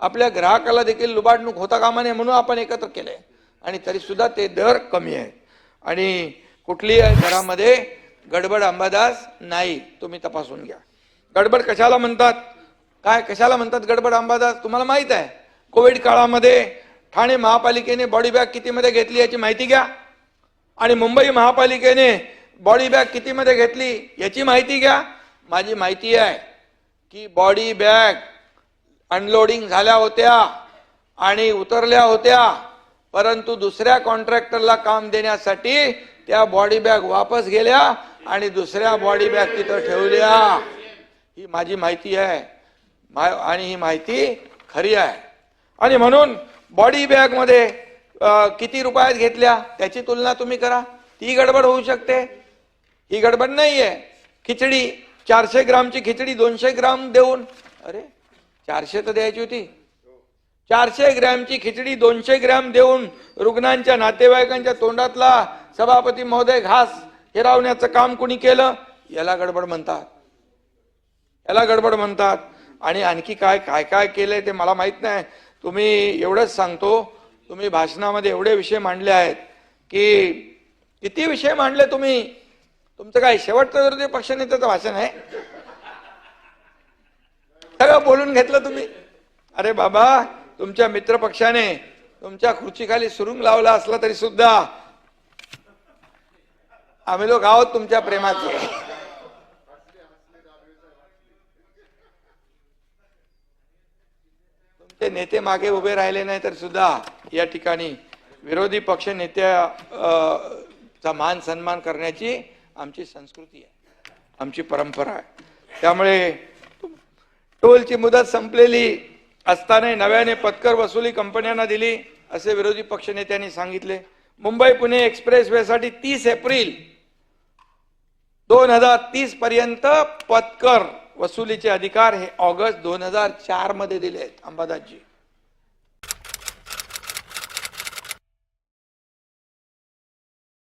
आपल्या ग्राहकाला देखील लुबाडणूक होता कामा नये म्हणून आपण एकत्र केले आणि तरी सुद्धा ते दर कमी आहेत. आणि कुठली दरामध्ये गडबड अंबादास नाही तुम्ही तपासून घ्या. गडबड कशाला म्हणतात? काय कशाला म्हणतात गडबड अंबादास? तुम्हाला माहीत आहे. कोविड काळामध्ये ठाणे महापालिकेने बॉडी बॅग कितीमध्ये घेतली याची माहिती घ्या. आणि मुंबई महापालिकेने बॉडी बॅग कितीमध्ये घेतली याची माहिती घ्या. माझी माहिती आहे की बॉडी बॅग अनलोडिंग झाल्या होत्या आणि उतरल्या होत्या परंतु दुसऱ्या कॉन्ट्रॅक्टरला काम देण्यासाठी त्या बॉडी बॅग वापस गेल्या आणि दुसऱ्या बॉडी बॅग तिथं ठेवल्या. ही माझी माहिती आहे. आणि ही माहिती खरी आहे. आणि म्हणून बॉडी बॅगमध्ये किती रुपयात घेतल्या त्याची तुलना तुम्ही करा. ती गडबड होऊ शकते. ही गडबड नाही आहे खिचडी चारशे ग्रामची खिचडी दोनशे ग्राम देऊन अरे चारशे तर द्यायची होती. चारशे ग्रॅमची खिचडी दोनशे ग्रॅम देऊन रुग्णांच्या नातेवाईकांच्या तोंडातला सभापती महोदय घास हिरावण्याचं काम कुणी केलं? याला गडबड म्हणतात. याला गडबड म्हणतात. आणि आणखी काय काय काय केलंय ते मला माहीत नाही. तुम्ही एवढंच सांगतो. तुम्ही भाषणामध्ये एवढे विषय मांडले आहेत की किती विषय मांडले तुम्ही? तुमचं काय शेवटचं विरोधी पक्षनेत्याचं भाषण आहे? सगळं बोलून घेतलं तुम्ही. अरे बाबा तुमच्या मित्र पक्षाने तुमच्या खुर्चीखाली सुरुंग लावला असला तरी सुद्धा आम्ही लोक आहोत तुमच्या प्रेमाचे. तुमचे नेते मागे उभे राहिले नाही तर सुद्धा या ठिकाणी विरोधी पक्ष नेत्या चा मान सन्मान करण्याची आमची संस्कृती आहे आमची परंपरा आहे. त्यामुळे टोलची मुदत संपलेली असताना नव्याने पत्कर वसुली कंपन्यांना दिली असे विरोधी पक्षनेत्यांनी सांगितले. मुंबई पुणे एक्सप्रेस वे साठी तीस एप्रिल दोन हजार तीस पर्यंत पत्कर वसुलीचे अधिकार हे ऑगस्ट दोन हजार चारमध्ये दिले आहेत अंबादासजी.